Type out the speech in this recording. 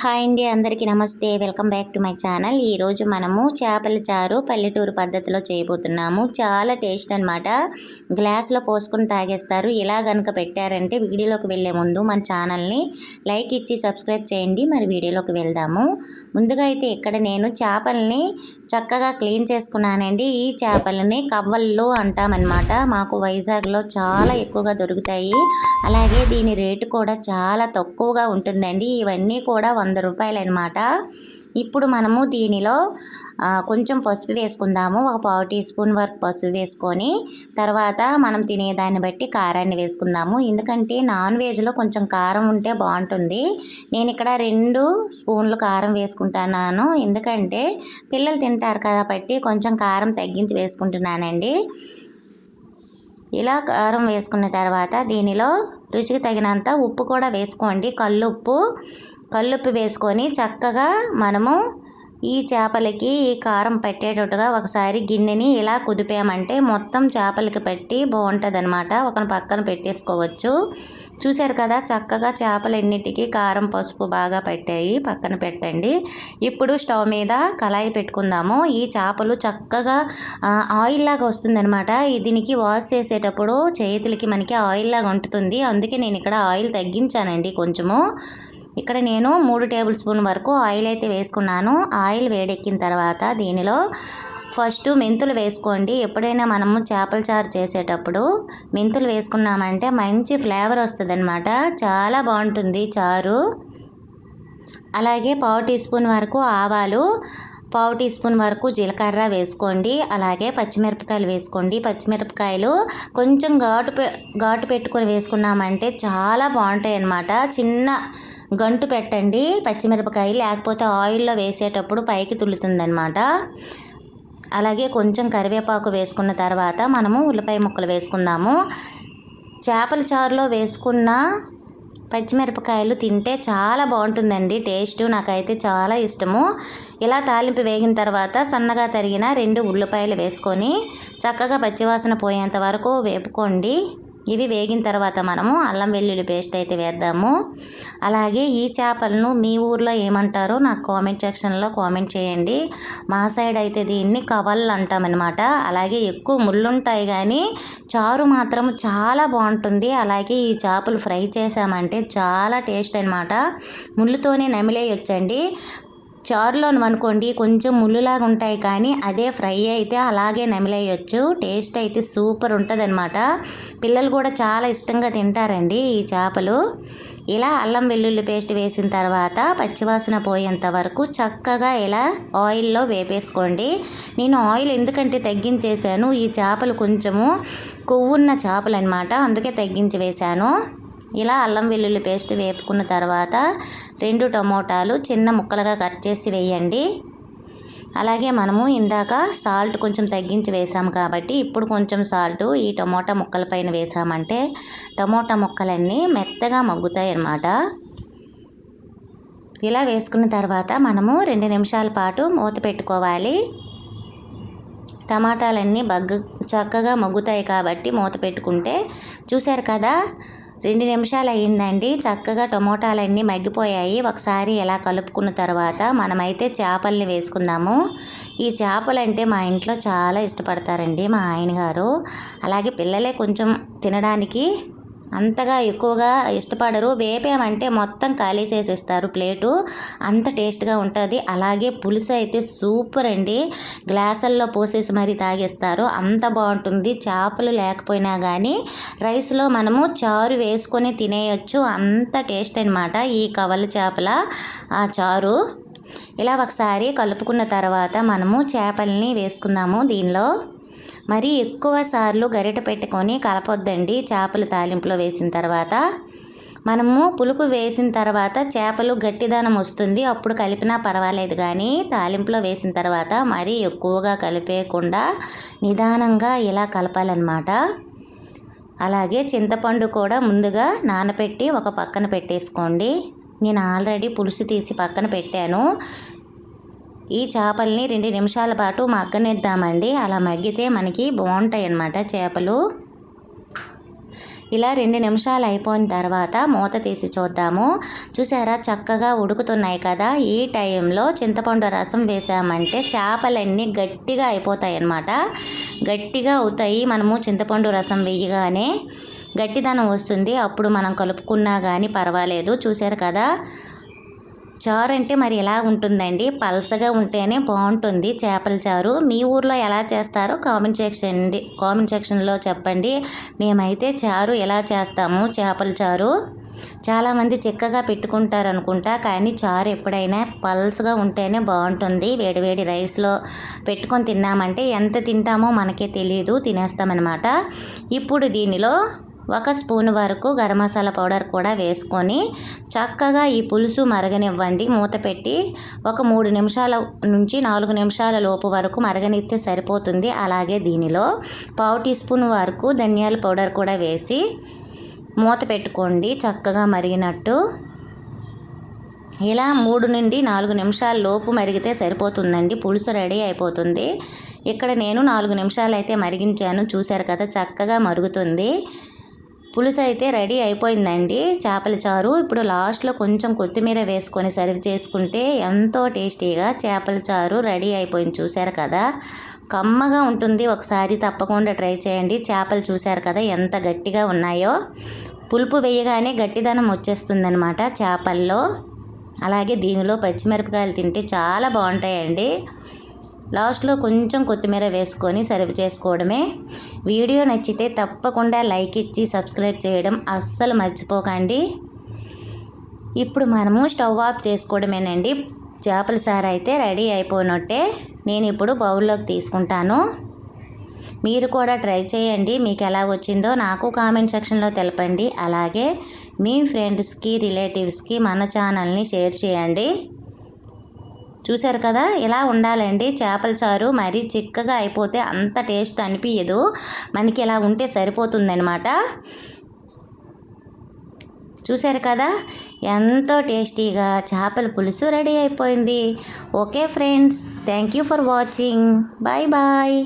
Hi అండి అందరికీ నమస్తే. Welcome back to my channel. ఈరోజు మనము చేపల చారు పల్లెటూరు పద్ధతిలో చేయబోతున్నాము. చాలా టేస్ట్ అనమాట గ్లాస్లో పోసుకొని తాగేస్తారు. ఇలా కనుక పెట్టారంటే వీడియోలోకి వెళ్ళే ముందు మన ఛానల్ని లైక్ ఇచ్చి సబ్స్క్రైబ్ చేయండి. మరి వీడియోలోకి వెళ్దాము. ముందుగా అయితే ఇక్కడ నేను చేపల్ని చక్కగా క్లీన్ చేసుకున్నానండి. ఈ చేపలని కవ్వల్లో అంటామన్నమాట. మాకు వైజాగ్లో చాలా ఎక్కువగా దొరుకుతాయి. అలాగే దీని రేటు కూడా చాలా తక్కువగా ఉంటుందండి. ఇవన్నీ కూడా వంద రూపాయలు అనమాట ఇప్పుడు మనము దీనిలో కొంచెం పసుపు వేసుకుందాము. ఒక పావు టీ స్పూన్ వరకు పసుపు వేసుకొని తర్వాత మనం తినేదాన్ని బట్టి కారాన్ని వేసుకుందాము. ఎందుకంటే నాన్ వెజ్లో కొంచెం కారం ఉంటే బాగుంటుంది. నేను ఇక్కడ రెండు స్పూన్లు కారం వేసుకుంటున్నాను. ఎందుకంటే పిల్లలు తింటారు కాబట్టి కొంచెం కారం తగ్గించి వేసుకుంటున్నానండి. ఇలా కారం వేసుకున్న తర్వాత దీనిలో రుచికి తగినంత ఉప్పు కూడా వేసుకోండి. కల్లుప్పు కల్లుప్పు వేసుకొని చక్కగా మనము ఈ చేపలకి ఈ కారం పెట్టేటట్టుగా ఒకసారి గిన్నెని ఇలా కుదిపామంటే మొత్తం చేపలకి పెట్టి బాగుంటుంది అనమాట ఒక పక్కన పెట్టేసుకోవచ్చు. చూశారు కదా చక్కగా చేపలన్నిటికీ కారం పసుపు బాగా పెట్టాయి. పక్కన పెట్టండి. ఇప్పుడు స్టవ్ మీద కళాయి పెట్టుకుందాము. ఈ చేపలు చక్కగా ఆయిల్లాగా ఆయిల్ లాగా వస్తుందన్నమాట. దీనికి వాష్ చేసేటప్పుడు చేతులకి మనకి ఆయిల్ లాగా ఉంటుంది అందుకే నేను ఇక్కడ ఆయిల్ తగ్గించానండి కొంచెము. ఇక్కడ నేను మూడు టేబుల్ స్పూన్ వరకు ఆయిల్ అయితే వేసుకున్నాను. ఆయిల్ వేడెక్కిన తర్వాత దీనిలో ఫస్ట్ మెంతులు వేసుకోండి. ఎప్పుడైనా మనము చేపల చారు చేసేటప్పుడు మెంతులు వేసుకున్నామంటే మంచి ఫ్లేవర్ వస్తుంది చాలా బాగుంటుంది చారు. అలాగే పావు టీ స్పూన్ వరకు ఆవాలు పావు టీ స్పూన్ వరకు జీలకర్ర వేసుకోండి. అలాగే పచ్చిమిరపకాయలు వేసుకోండి. పచ్చిమిరపకాయలు కొంచెం ఘాటు పె ఘాటు పెట్టుకొని వేసుకున్నామంటే చాలా బాగుంటాయి అన్నమాట చిన్న గంటు పెట్టండి పచ్చిమిరపకాయ లేకపోతే ఆయిల్లో వేసేటప్పుడు పైకి తులుతుందనమాట అలాగే కొంచెం కరివేపాకు వేసుకున్న తర్వాత మనము ఉల్లిపాయ ముక్కలు వేసుకుందాము. చేపల చారులో వేసుకున్న పచ్చిమిరపకాయలు తింటే చాలా బాగుంటుందండి టేస్ట్ నాకైతే చాలా ఇష్టము. ఇలా తాలింపు వేగిన తర్వాత సన్నగా తరిగిన రెండు ఉల్లిపాయలు వేసుకొని చక్కగా పచ్చివాసన పోయేంత వరకు వేపుకోండి. ఇవి వేగిన తర్వాత మనము అల్లం వెల్లుల్లి పేస్ట్ అయితే వేద్దాము. అలాగే ఈ చేపలను మీ ఊర్లో ఏమంటారో నాకు కామెంట్ సెక్షన్లో కామెంట్ చేయండి. మా సైడ్ అయితే దీన్ని కవళ్ళు అంటామన్నమాట. అలాగే ఎక్కువ ముళ్ళుంటాయి కానీ చారు మాత్రం చాలా బాగుంటుంది. అలాగే ఈ చేపలు ఫ్రై చేసామంటే చాలా టేస్ట్ అనమాట ముళ్ళుతోనే నమిలేయొచ్చండి. చారులో అనుకోండి కొంచెం ముళ్ళులాగా ఉంటాయి కానీ అదే ఫ్రై అయితే అలాగే నమిలేయచ్చు. టేస్ట్ అయితే సూపర్ ఉంటుంది పిల్లలు కూడా చాలా ఇష్టంగా తింటారండి ఈ చేపలు. ఇలా అల్లం వెల్లుల్లి పేస్ట్ వేసిన తర్వాత పచ్చివాసన పోయేంత వరకు చక్కగా ఇలా ఆయిల్లో వేపేసుకోండి. నేను ఆయిల్ ఎందుకంటే తగ్గించేశాను ఈ చేపలు కొంచెము కొవ్వున్న చేపలు అనమాట అందుకే తగ్గించి వేశాను. ఇలా అల్లం వెల్లుల్లి పేస్ట్ వేపుకున్న తర్వాత రెండు టమోటాలు చిన్న ముక్కలుగా కట్ చేసి వేయండి. అలాగే మనము ఇందాక సాల్ట్ కొంచెం తగ్గించి వేసాము కాబట్టి ఇప్పుడు కొంచెం సాల్ట్ ఈ టమోటా ముక్కల పైన వేసామంటే టమోటా ముక్కలన్నీ మెత్తగా మగ్గుతాయి అన్నమాట. ఇలా వేసుకున్న తర్వాత మనము రెండు నిమిషాల పాటు మూత పెట్టుకోవాలి. టమాటాలన్నీ బగ్గు చక్కగా మగ్గుతాయి కాబట్టి మూత పెట్టుకుంటే చూశారు కదా? రెండు నిమిషాలు అయ్యిందండి చక్కగా టమోటాలన్నీ మగ్గిపోయాయి. ఒకసారి ఇలా కలుపుకున్న తర్వాత మనమైతే చేపల్ని వేసుకుందాము. ఈ చేపలు అంటే మా ఇంట్లో చాలా ఇష్టపడతారండి మా ఆయన గారు. అలాగే పిల్లలే కొంచెం తినడానికి అంతగా ఎక్కువగా ఇష్టపడరు. వేపామంటే మొత్తం ఖాళీ చేసేస్తారు ప్లేటు. అంత టేస్ట్గా ఉంటుంది. అలాగే పులుసు అయితే సూపర్ అండి. గ్లాసుల్లో పోసేసి మరీ తాగేస్తారు. అంత బాగుంటుంది. చేపలు లేకపోయినా కానీ రైస్లో మనము చారు వేసుకొని తినేయచ్చు. అంత టేస్ట్ అనమాట ఈ కవల చేపల ఆ చారు. ఇలా ఒకసారి కలుపుకున్న తర్వాత మనము చేపల్ని వేసుకుందాము దీనిలో. మరి ఎక్కువ సార్లు గరిట పెట్టుకొని కలపొద్దండి. చేపలు తాలింపులో వేసిన తర్వాత మనము పులుపు వేసిన తర్వాత చేపలు గట్టిదనం వస్తుంది. అప్పుడు కలిపినా పర్వాలేదు కానీ తాలింపులో వేసిన తర్వాత మరీ ఎక్కువగా కలిపేయకుండా నిదానంగా ఇలా కలపాలన్నమాట. అలాగే చింతపండు కూడా ముందుగా నానబెట్టి ఒక పక్కన పెట్టేసుకోండి. నేను ఆల్రెడీ పులుసు తీసి పక్కన పెట్టాను. ఈ చేపల్ని రెండు నిమిషాల పాటు మగ్గనిద్దామండి. అలా మగ్గితే మనకి బాగుంటాయి అన్నమాట చేపలు. ఇలా రెండు నిమిషాలు అయిపోయిన తర్వాత మూత తీసి చూద్దాము. చూసారా చక్కగా ఉడుకుతున్నాయి కదా. ఈ టైంలో చింతపండు రసం వేసామంటే చేపలన్నీ గట్టిగా అయిపోతాయి అన్నమాట గట్టిగా అవుతాయి. మనము చింతపండు రసం వేయగానే గట్టిదనం వస్తుంది. అప్పుడు మనం కలుపుకున్నా కానీ పర్వాలేదు. చూసారు కదా. చారు అంటే మరి ఎలా ఉంటుందండి? పలసగా ఉంటేనే బాగుంటుంది. చేపల చారు మీ ఊర్లో ఎలా చేస్తారో కామెంట్ సెక్షన్ కామెంట్ సెక్షన్లో చెప్పండి. మేమైతే చారు ఎలా చేస్తాము? చేపల చారు చాలామంది చిక్కగా పెట్టుకుంటారు అనుకుంటా కానీ చారు ఎప్పుడైనా పల్స్గా ఉంటేనే బాగుంటుంది. వేడివేడి రైస్లో పెట్టుకొని తిన్నామంటే ఎంత తింటామో మనకే తెలియదు తినేస్తామన్నమాట. ఇప్పుడు దీనిలో ఒక స్పూన్ వరకు గరం మసాలా పౌడర్ కూడా వేసుకొని చక్కగా ఈ పులుసు మరగనివ్వండి. మూత పెట్టి ఒక మూడు నిమిషాల నుంచి నాలుగు నిమిషాల లోపు వరకు మరగనిస్తే సరిపోతుంది. అలాగే దీనిలో పావు టీ స్పూన్ వరకు ధనియాల పౌడర్ కూడా వేసి మూత పెట్టుకోండి. చక్కగా మరిగినట్టు. ఇలా మూడు నుండి నాలుగు నిమిషాల లోపు మరిగితే సరిపోతుందండి. పులుసు రెడీ అయిపోతుంది. ఇక్కడ నేను నాలుగు నిమిషాలు అయితే మరిగించాను. చూశారు కదా చక్కగా మరుగుతుంది. పులుసు అయితే రెడీ అయిపోయిందండి. చేపల చారు. ఇప్పుడు లాస్ట్లో కొంచెం కొత్తిమీర వేసుకొని సర్వ్ చేసుకుంటే ఎంతో టేస్టీగా చేపల చారు రెడీ అయిపోయింది. చూశారు కదా? కమ్మగా ఉంటుంది. ఒకసారి తప్పకుండా ట్రై చేయండి. చేపలు చూశారు కదా ఎంత గట్టిగా ఉన్నాయో? పులుపు వేయగానే గట్టిదనం వచ్చేస్తుందనమాట చేపల్లో. అలాగే దీనిలో పచ్చిమిరపకాయలు తింటే చాలా బాగుంటాయండి. లాస్ట్లో కొంచెం కొత్తిమీర వేసుకొని సర్వ్ చేసుకోవడమే. వీడియో నచ్చితే తప్పకుండా లైక్ ఇచ్చి సబ్స్క్రైబ్ చేయడం అస్సలు మర్చిపోకండి. ఇప్పుడు మనము స్టవ్ ఆఫ్ చేసుకోవడమేనండి. చేపల సారు అయితే రెడీ అయిపోయినట్టే నేను ఇప్పుడు బౌల్లోకి తీసుకుంటాను. మీరు కూడా ట్రై చేయండి. మీకు ఎలా వచ్చిందో నాకు కామెంట్ సెక్షన్లో తెలపండి. అలాగే మీ ఫ్రెండ్స్కి రిలేటివ్స్కి మన ఛానల్ని షేర్ చేయండి. చూశారు కదా ఇలా ఉండాలండి. చేపల చారు మరీ చిక్కగా అయిపోతే అంత టేస్ట్ అనిపించదు మనకి ఇలా ఉంటే సరిపోతుందనమాట చూశారు కదా ఎంతో టేస్టీగా చేపల పులుసు రెడీ అయిపోయింది. Okay friends thank you for watching. Bye bye.